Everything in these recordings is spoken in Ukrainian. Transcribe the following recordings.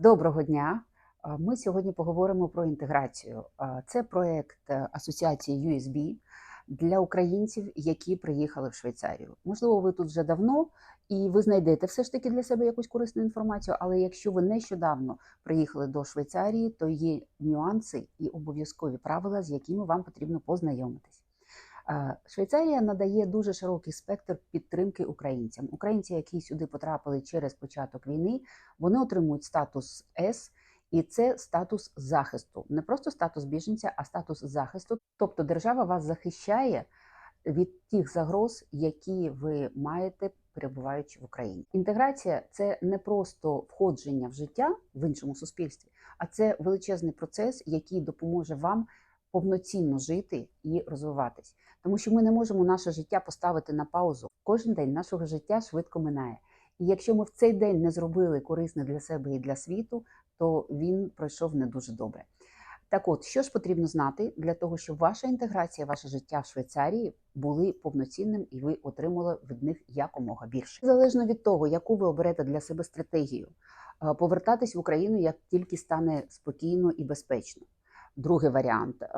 Доброго дня. Е, Ми сьогодні поговоримо про інтеграцію. Е, Це проект е, асоціації USB для українців, які приїхали в Швейцарію. Можливо, ви тут вже давно і ви знайдете все ж таки для себе якусь корисну інформацію. Але якщо ви нещодавно приїхали до Швейцарії, то є нюанси і обов'язкові правила, з якими вам потрібно познайомитись. Е, Швейцарія надає дуже широкий спектр підтримки українцям. Українці, які сюди потрапили через початок війни, вони отримують статус С, і це статус захисту, не просто статус біженця, а статус захисту. Тобто держава вас захищає від тих загроз, які ви маєте перебуваючи в Україні. Інтеграція це не просто входження в життя в іншому суспільстві, а це величезний процес, який допоможе вам повноцінно жити і розвиватись. Тому що ми не можемо наше життя поставити на паузу. Кожен день нашого життя швидко минає. І якщо ми в цей день не зробили корисне для себе і для світу, то він пройшов не дуже добре. Так от, що ж потрібно знати для того, щоб ваша інтеграція, ваше життя в Швейцарії були повноцінним і ви отримали від них якомога більше. Залежно від того, яку ви оберете для себе стратегію, повертатись в Україну як тільки стане спокійно і безпечно. Другий варіант е,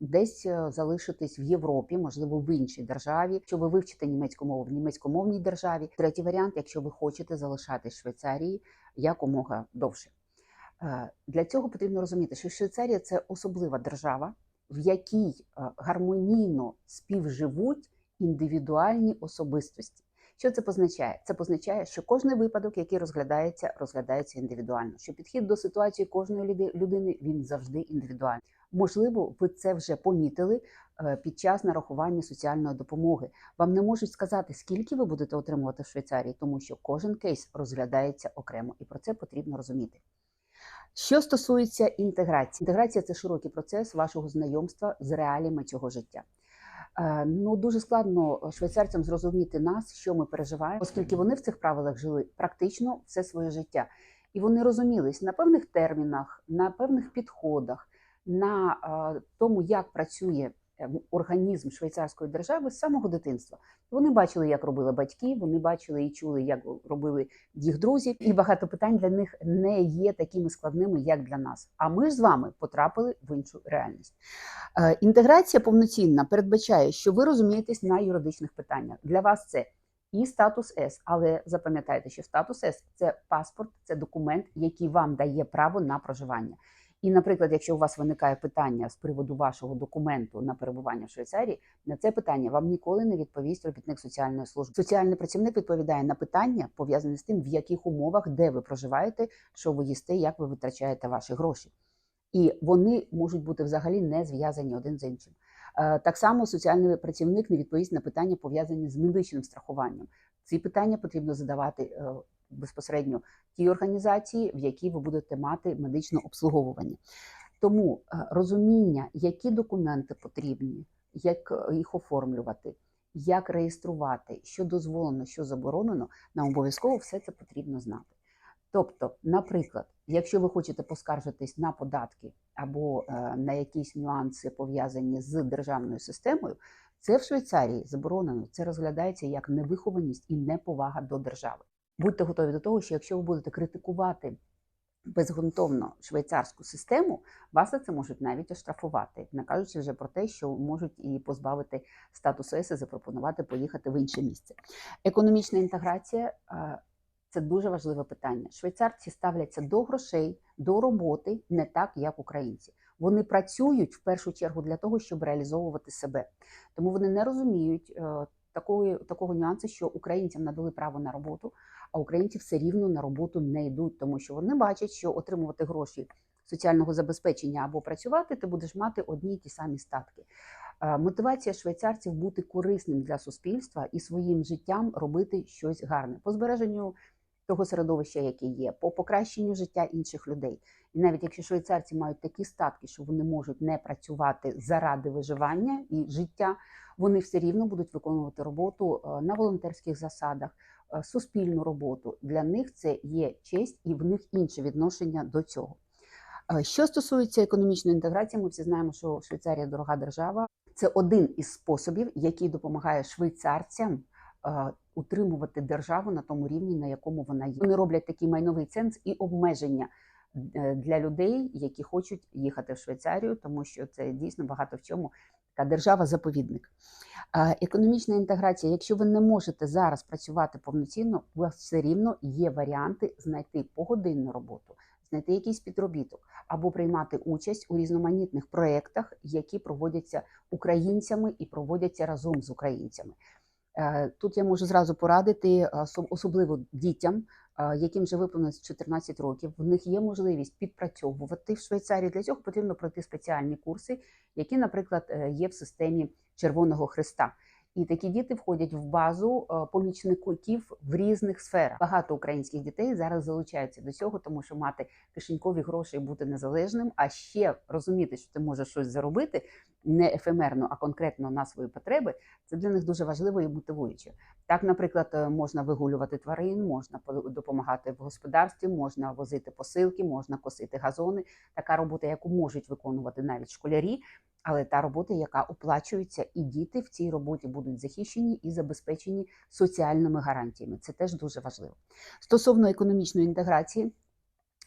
десь е, залишитись в Європі, можливо, в іншій державі, якщо ви вивчите німецьку мову в німецькомовній державі. Третій варіант, якщо ви хочете залишатись в Швейцарії якомога довше. Е, Для цього потрібно розуміти, що Швейцарія це особлива держава, в якій гармонійно співживуть індивідуальні особистості. Що це позначає? Це позначає, що кожний випадок, який розглядається, розглядається індивідуально. Що підхід до ситуації кожної людини він завжди індивідуальний. Можливо, ви це вже помітили е, під час нарахування соціальної допомоги. Вам не можуть сказати, скільки ви будете отримувати в Швейцарії, тому що кожен кейс розглядається окремо, і про це потрібно розуміти. Що стосується інтеграції, інтеграція це широкий процес вашого знайомства з реаліями цього життя. Е, Ну дуже складно швейцарцям зрозуміти нас, що ми переживаємо, оскільки вони в цих правилах жили практично все своє життя, і вони розумілись на певних термінах, на певних підходах, на е, тому, як працює е, організм швейцарської держави з самого дитинства. Вони бачили, як робили батьки, вони бачили і чули, як робили їх друзі, і багато питань для них не є такими складними, як для нас. А ми ж з вами потрапили в іншу реальність. Е, Інтеграція повноцінна передбачає, що ви розумієтесь на юридичних питаннях. Для вас це і статус С, але запам'ятайте, що статус С це паспорт, це документ, який вам дає право на проживання. І, наприклад, якщо у вас виникає питання з приводу вашого документу на перебування в Швейцарії, на це питання вам ніколи не відповість робітник соціальної служби. Соціальний працівник відповідає на питання, пов'язані з тим, в яких умовах, де ви проживаєте, що ви їсте, як ви витрачаєте ваші гроші. І вони можуть бути взагалі не зв'язані один з іншим. Е, Так само соціальний працівник не відповість на питання, пов'язані з медичним страхуванням. Ці питання потрібно задавати е, безпосередньо тій організації, в якій ви будете мати медичне обслуговування. Тому е, розуміння, які документи потрібні, як е, їх оформлювати, як реєструвати, що дозволено, що заборонено, нам обов'язково все це потрібно знати. Тобто, наприклад, якщо ви хочете поскаржитись на податки або е, на якісь нюанси пов'язані з державною системою, це в Швейцарії заборонено. Це розглядається як невихованість і неповага до держави. Будьте готові до того, що якщо ви будете критикувати безґрунтовно швейцарську систему, вас за це можуть навіть оштрафувати, не кажучи вже про те, що можуть і позбавити статусу ЕС і запропонувати поїхати в інше місце. Економічна інтеграція це дуже важливе питання. Швейцарці ставляться до грошей, до роботи не так, як українці. Вони працюють в першу чергу для того, щоб реалізовувати себе. Тому вони не розуміють е, такої, такого нюансу, що українцям надали право на роботу, а українці все рівно на роботу не йдуть, тому що вони бачать, що отримувати гроші соціального забезпечення або працювати, ти будеш мати одні й ті самі статки. Е, Мотивація швейцарців бути корисним для суспільства і своїм життям робити щось гарне по збереженню того середовища, яке є, по покращенню життя інших людей. І навіть якщо швейцарці мають такі статки, що вони можуть не працювати заради виживання і життя, вони все рівно будуть виконувати роботу е, на волонтерських засадах, е, суспільну роботу. Для них це є честь і в них інше відношення до цього. Е, Що стосується економічної інтеграції, ми всі знаємо, що Швейцарія дорога держава. Це один із способів, який допомагає швейцарцям утримувати державу на тому рівні, на якому вона є. Вони роблять такий майновий ценз і обмеження е, для людей, які хочуть їхати в Швейцарію, тому що це дійсно багато в чому така держава-заповідник. Е, Економічна інтеграція. Якщо ви не можете зараз працювати повноцінно, у вас все рівно є варіанти знайти погодинну роботу, знайти якийсь підробіток або приймати участь у різноманітних проєктах, які проводяться українцями і проводяться разом з українцями. Е, Тут я можу зразу порадити, е, особливо дітям, е, яким вже виповнилось 14 років. В них є можливість підпрацьовувати в Швейцарії. Для цього потрібно пройти спеціальні курси, які, наприклад, є в системі Червоного Христа. І такі діти входять в базу е, помічників в різних сферах. Багато українських дітей зараз залучаються до цього, тому що мати кишенькові гроші і бути незалежним, а ще розуміти, що ти можеш щось заробити не ефемерно, а конкретно на свої потреби. Це для них дуже важливо і мотивуюче. Так, наприклад, е, можна вигулювати тварин, можна по- допомагати в господарстві, можна возити посилки, можна косити газони. Така робота, яку можуть виконувати навіть школярі, але та робота, яка оплачується, і діти в цій роботі будуть захищені і забезпечені соціальними гарантіями. Це теж дуже важливо. Стосовно економічної інтеграції,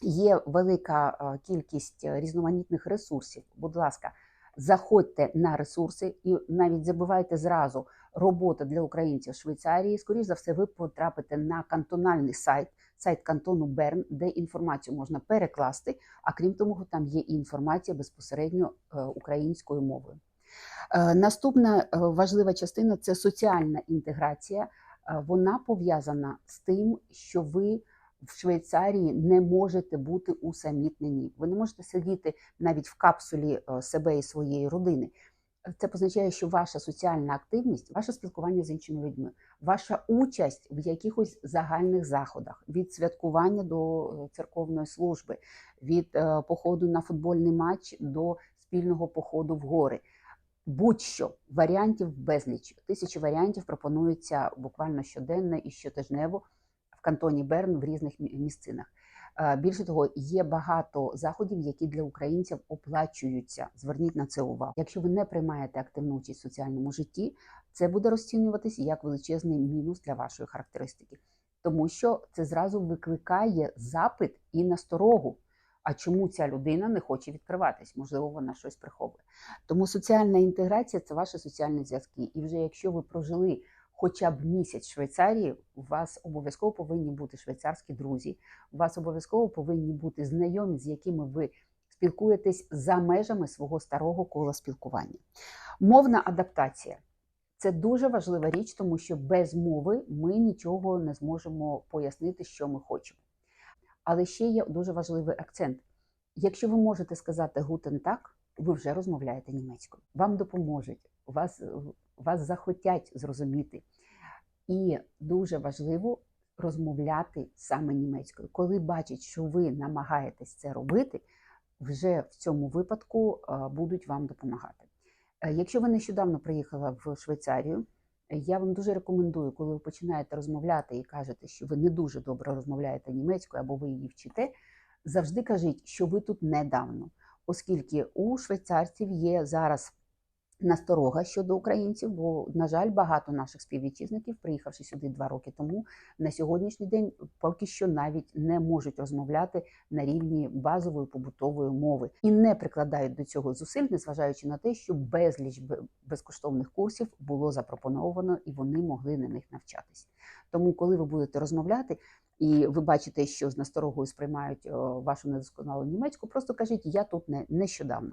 є велика е, кількість е, різноманітних ресурсів. Будь ласка, заходьте на ресурси і навіть забивайте зразу робота для українців в Швейцарії. Скоріше за все, ви потрапите на кантональний сайт, сайт кантону Берн, де інформацію можна перекласти. А крім того, там є і інформація безпосередньо е, українською мовою. Е, Наступна е, важлива частина це соціальна інтеграція. Вона пов'язана з тим, що ви в Швейцарії не можете бути усамітнені. Ви не можете сидіти навіть в капсулі себе і своєї родини. Це позначає, що ваша соціальна активність, ваше спілкування з іншими людьми, ваша участь в якихось загальних заходах, від святкування до е, церковної служби, від е, походу на футбольний матч до спільного походу в гори. Будь-що варіантів безліч. Тисячі варіантів пропонуються буквально щоденно і щотижнево в кантоні Берн в різних місцинах. Е, Більше того, є багато заходів, які для українців оплачуються. Зверніть на це увагу. Якщо ви не приймаєте активну участь в соціальному житті, це буде розцінюватись як величезний мінус для вашої характеристики, тому що це зразу викликає запит і насторогу. А чому ця людина не хоче відкриватись? Можливо, вона щось приховує. Тому соціальна інтеграція це ваші соціальні зв'язки. І вже якщо ви прожили хоча б місяць в Швейцарії, у вас обов'язково повинні бути швейцарські друзі, у вас обов'язково повинні бути знайомі, з якими ви спілкуєтесь за межами свого старого кола спілкування. Мовна адаптація. Це дуже важлива річ, тому що без мови ми нічого не зможемо пояснити, що ми хочемо. Але ще є дуже важливий акцент. Якщо ви можете сказати гутен так, ви вже розмовляєте німецькою. Вам допоможуть, вас, вас захотять зрозуміти. І дуже важливо розмовляти саме німецькою. Коли бачать, що ви намагаєтесь це робити, вже в цьому випадку е, будуть вам допомагати. Е, Якщо ви нещодавно приїхали в Швейцарію, я вам дуже рекомендую, коли ви починаєте розмовляти і кажете, що ви не дуже добре розмовляєте німецькою або ви її вчите, завжди кажіть, що ви тут недавно, оскільки у швейцарців є зараз насторога щодо українців, бо, на жаль, багато наших співвітчизників, приїхавши сюди два роки тому, на сьогоднішній день поки що навіть не можуть розмовляти на рівні базової побутової мови і не прикладають до цього зусиль, незважаючи на те, що безліч безкоштовних курсів було запропоновано і вони могли на них навчатись. Тому, коли ви будете розмовляти. І ви бачите, що з насторогою сприймають вашу недосконалу німецьку, просто кажіть, я тут не нещодавно.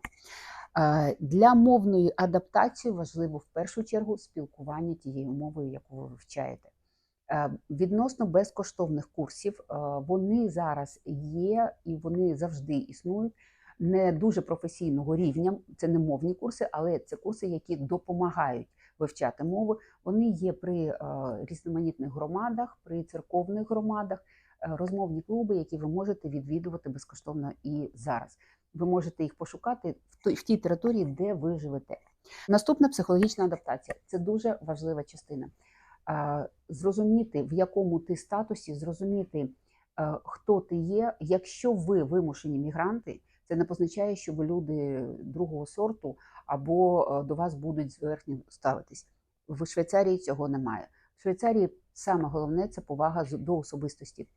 Е, Для мовної адаптації важливо в першу чергу спілкування тією мовою, яку ви вивчаєте. Е, Відносно безкоштовних курсів, е, вони зараз є і вони завжди існують. Не дуже професійного рівня, це не мовні курси, але це курси, які допомагають вивчати мови. Вони є при різноманітних громадах, при церковних громадах, розмовні клуби, які ви можете відвідувати безкоштовно і зараз ви можете їх пошукати в той- в тій території, де ви живете. Наступна психологічна адаптація це дуже важлива частина. Зрозуміти, в якому ти статусі, зрозуміти, хто ти є. Якщо ви вимушені мігранти, це не позначає, що ви люди другого сорту або до вас будуть зверхньо ставитись. В Швейцарії цього немає. В Швейцарії саме головне це повага до особистості.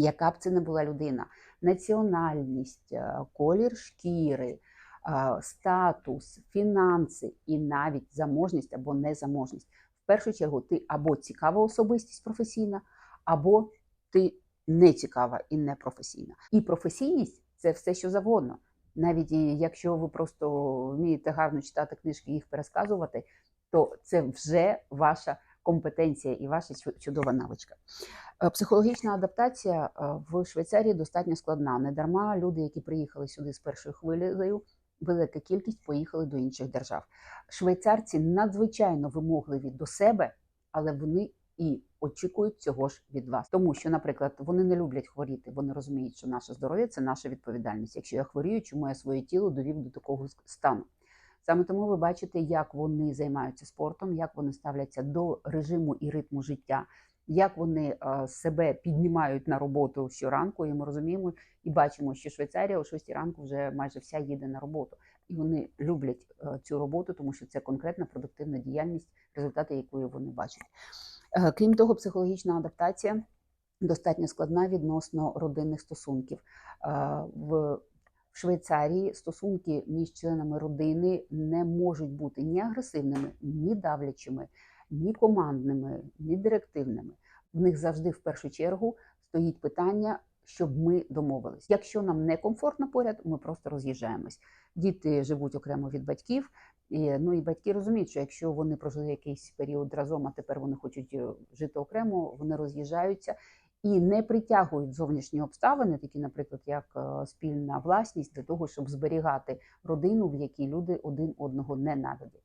Яка б це не була людина, національність, е, колір шкіри, е, статус, фінанси і навіть заможність або незаможність. В першу чергу, ти або цікава особистість професійна, або ти не цікава і не професійна. І професійність це все, що завгодно. Навіть якщо ви просто вмієте гарно читати книжки і їх пересказувати, то це вже ваша компетенція і ваша чудова навичка. Е, Психологічна адаптація е, в Швейцарії достатньо складна. Не дарма люди, які приїхали сюди з першою хвилею, велика кількість поїхали до інших держав. Швейцарці надзвичайно вимогливі до себе, але вони і очікують цього ж від вас. Тому що, наприклад, вони не люблять хворіти, вони розуміють, що наше здоров'я це наша відповідальність. Якщо я хворію, чому я своє тіло довів до такого стану? Саме тому ви бачите, як вони займаються спортом, як вони ставляться до режиму і ритму життя, як вони е, себе піднімають на роботу щоранку. І ми розуміємо і бачимо, що Швейцарія о 6 ранку вже майже вся їде на роботу. І вони люблять е, цю роботу, тому що це конкретна продуктивна діяльність, результати якої вони бачать. Е, Крім того, психологічна адаптація достатньо складна відносно родинних стосунків. Е, Швейцарії стосунки між членами родини не можуть бути ні агресивними, ні давлячими, ні командними, ні директивними. В них завжди в першу чергу стоїть питання, щоб ми домовились. Якщо нам не комфортно поряд, ми просто роз'їжджаємось. Діти живуть окремо від батьків. І, ну і батьки розуміють, що якщо вони прожили якийсь період разом, а тепер вони хочуть е, жити окремо, вони роз'їжджаються і не притягують зовнішні обставини, такі, наприклад, як е, спільна власність, для того, щоб зберігати родину, в якій люди один одного ненавидять.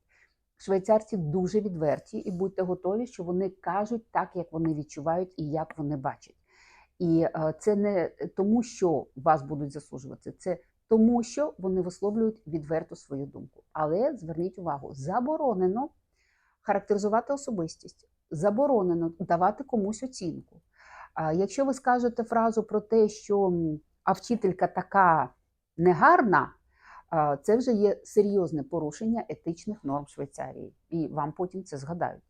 Швейцарці дуже відверті, і будьте готові, що вони кажуть так, як вони відчувають і як вони бачать. І е, це не тому, що вас будуть засуджувати, це тому, що вони висловлюють відверто свою думку. Але зверніть увагу, заборонено характеризувати особистість, заборонено давати комусь оцінку. Якщо ви скажете фразу про те, що а вчителька така негарна, це вже є серйозне порушення етичних норм Швейцарії, і вам потім це згадають.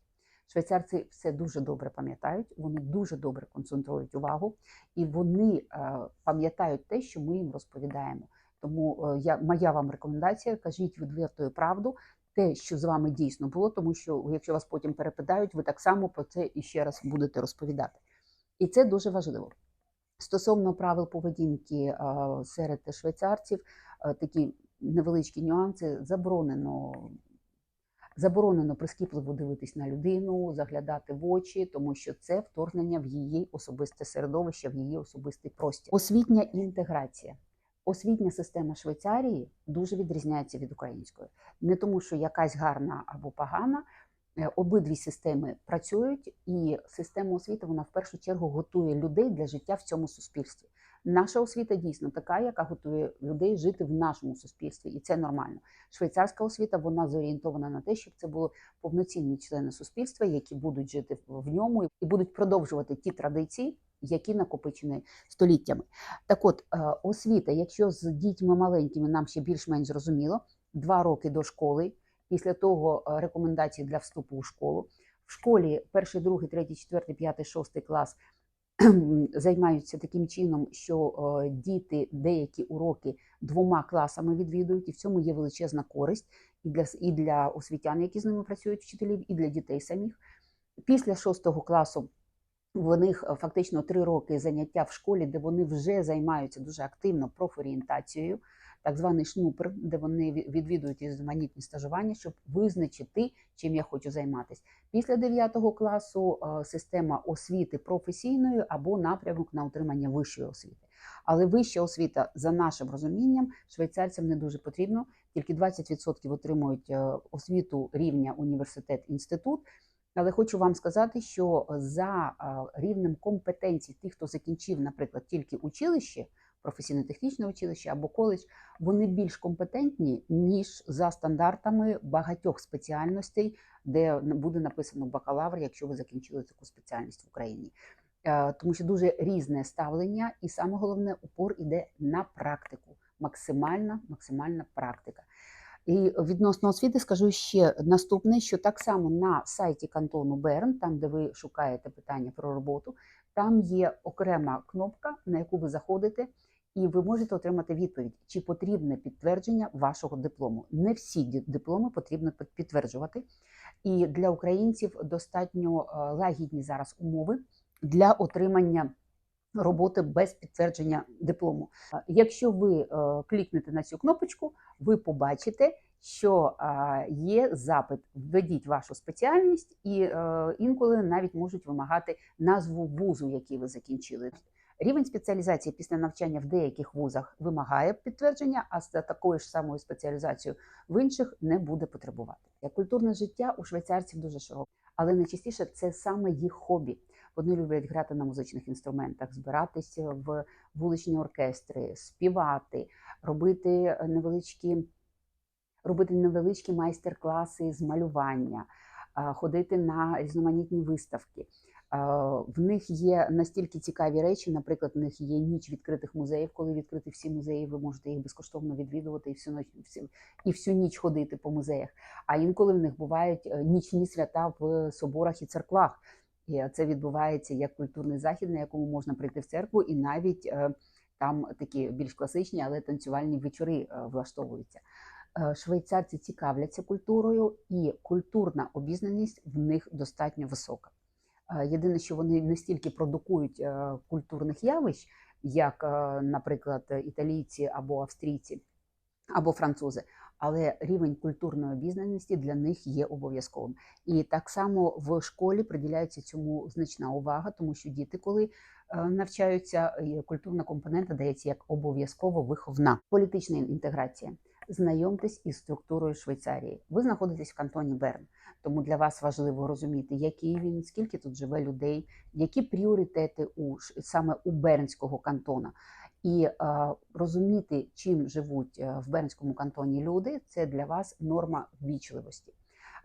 Швейцарці все дуже добре пам'ятають, вони дуже добре концентрують увагу, і вони пам'ятають те, що ми їм розповідаємо. Тому е, я, моя вам рекомендація: кажіть відвертою правду, те, що з вами дійсно було, тому що якщо вас потім перепитають, ви так само про це і ще раз будете розповідати. І це дуже важливо. Стосовно правил поведінки е, серед швейцарців, е, такі невеличкі нюанси заборонено. Заборонено прискіпливо дивитись на людину, заглядати в очі, тому що це вторгнення в її особисте середовище, в її особистий простір. Освітня інтеграція. Освітня система Швейцарії дуже відрізняється від української. Не тому, що якась гарна або погана. Е, Обидві системи працюють, і система освіти вона в першу чергу готує людей для життя в цьому суспільстві. Наша освіта дійсно така, яка готує людей жити в нашому суспільстві, і це нормально. Швейцарська освіта вона зорієнтована на те, щоб це були повноцінні члени суспільства, які будуть жити в ньому і будуть продовжувати ті традиції, які накопичені століттями. Так, от е, освіта, якщо з дітьми маленькими нам ще більш-менш зрозуміло, два роки до школи. Після того е, рекомендації для вступу у школу. В школі перший, другий, третій, четвертий, п'ятий, шостий клас займаються таким чином, що е, діти деякі уроки двома класами відвідують, і в цьому є величезна користь і для, і для освітян, які з ними працюють вчителів, і для дітей самих. Після шостого класу в них е, фактично три роки заняття в школі, де вони вже займаються дуже активно профорієнтацією так званий шнупер, де вони відвідують різноманітні стажування, щоб визначити, чим я хочу займатися. Після 9 класу е, система освіти професійної або напрямок на отримання вищої освіти. Але вища освіта, за нашим розумінням, швейцарцям не дуже потрібно. Тільки 20% отримують е, освіту рівня університет-інститут. Але хочу вам сказати, що за е, рівнем компетенцій тих, хто закінчив, наприклад, тільки училище професійно-технічне училище або коледж, вони більш компетентні, ніж за стандартами багатьох спеціальностей, де буде написано бакалавр, якщо ви закінчили таку спеціальність в Україні. Е, Тому що дуже різне ставлення, і саме головне упор іде на практику. Максимальна, максимальна практика. І відносно освіти скажу ще наступне: що так само на сайті кантону Берн, там де ви шукаєте питання про роботу, Там є окрема кнопка, на яку ви заходите, і ви можете отримати відповідь, чи потрібне підтвердження вашого диплому. Не всі дипломи потрібно підтверджувати. І для українців достатньо е, лагідні зараз умови для отримання роботи без підтвердження диплому. Е, Якщо ви е, клікнете на цю кнопочку, ви побачите, що є запит. Введіть вашу спеціальність, і інколи навіть можуть вимагати назву вузу, який ви закінчили. Рівень спеціалізації після навчання в деяких вузах вимагає підтвердження, а з такою ж самою спеціалізацією в інших не буде потребувати. Культурне життя у швейцарців дуже широке, але найчастіше це саме їх хобі. Вони люблять грати на музичних інструментах, збиратися в вуличні оркестри, співати, робити невеличкі, робити невеличкі майстер-класи з малювання, ходити на різноманітні виставки. А, В них є настільки цікаві речі. Наприклад, в них є ніч відкритих музеїв. Коли відкриті всі музеї, ви можете їх безкоштовно відвідувати і всю ніч і всю ніч ходити по музеях. А інколи в них бувають е, нічні свята в соборах і церквах. І це відбувається як культурний захід, на якому можна прийти в церкву, і навіть е, там такі більш класичні, але танцювальні вечори е, влаштовуються. Е, Швейцарці цікавляться культурою, і культурна обізнаність в них достатньо висока. Єдине, що вони не стільки продукують е, культурних явищ, як, е, наприклад, італійці або австрійці, або французи, але рівень культурної обізнаності для них є обов'язковим. І так само в школі приділяється цьому значна увага, тому що діти, коли е, навчаються, культурна компонента дається як обов'язково виховна. Політична інтеграція. Знайомтесь із структурою Швейцарії. Ви знаходитесь в кантоні Берн, тому для вас важливо розуміти, який він, скільки тут живе людей, які пріоритети у саме у Бернського кантона. І е, розуміти, чим живуть е, в Бернському кантоні люди, це для вас норма ввічливості.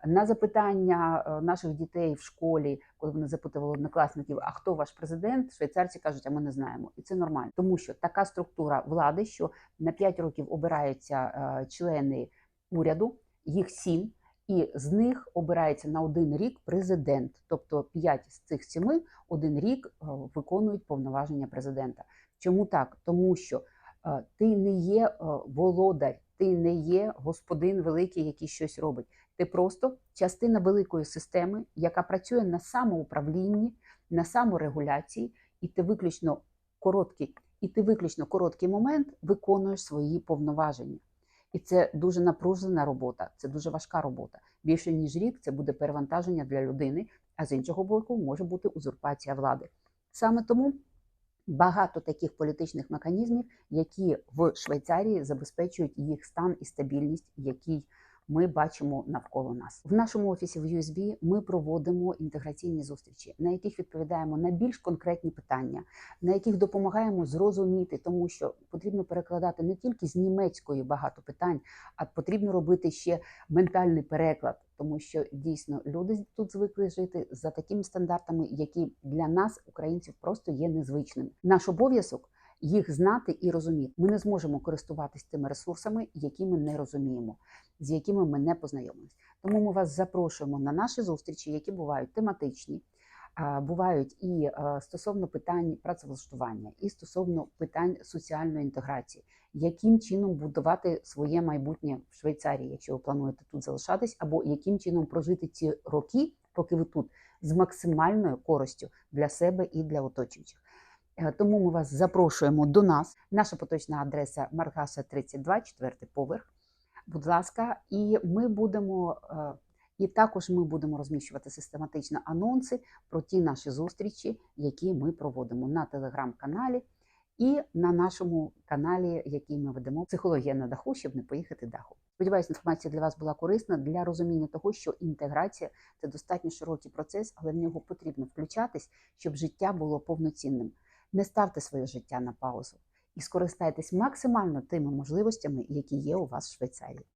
На запитання е, наших дітей в школі, коли вони запитували однокласників, а хто ваш президент, швейцарці кажуть, а ми не знаємо, і це нормально, тому що така структура влади, що на 5 років обираються е, члени уряду, їх сім, і з них обирається на один рік президент. Тобто 5 з цих сіми один рік е, виконують повноваження президента. Чому так? Тому що ти не є володар, ти не є господин великий, який щось робить. Ти просто частина великої системи, яка працює на самоуправлінні, на саморегуляції, і ти виключно короткий, і ти виключно короткий момент виконуєш свої повноваження. І це дуже напружена робота, це дуже важка робота. Більше ніж рік це буде перевантаження для людини, а з іншого боку, може бути узурпація влади. Саме тому багато таких політичних механізмів, які в Швейцарії забезпечують їх стан і стабільність, який ми бачимо навколо нас. В нашому офісі в USB ми проводимо інтеграційні зустрічі, на яких відповідаємо на більш конкретні питання, на яких допомагаємо зрозуміти, тому що потрібно перекладати не тільки з німецької багато питань, а потрібно робити ще ментальний переклад, тому що дійсно люди тут звикли жити за такими стандартами, які для нас, українців, просто є незвичними. Наш обов'язок їх знати і розуміти. Ми не зможемо користуватись тими ресурсами, які ми не розуміємо, з якими ми не познайомились. Тому ми вас запрошуємо на наші зустрічі, які бувають тематичні. Бувають і стосовно питань працевлаштування, і стосовно питань соціальної інтеграції, яким чином будувати своє майбутнє в Швейцарії, якщо ви плануєте тут залишатись, або яким чином прожити ці роки, поки ви тут, з максимальною користю для себе і для оточуючих. Е, Тому ми вас запрошуємо до нас. Наша поточна адреса Маргаса 32, четвертий поверх. Будь ласка, і ми будемо. е, І також ми будемо розміщувати систематично анонси про ті наші зустрічі, які ми проводимо на телеграм-каналі і на нашому каналі, який ми ведемо Психологія на даху, щоб не поїхати даху. Сподіваюсь, інформація для вас була корисна для розуміння того, що інтеграція це достатньо широкий процес, але в нього потрібно включатись, щоб життя було повноцінним. Не ставте своє життя на паузу і скористайтесь максимально тими можливостями, які є у вас в Швейцарії.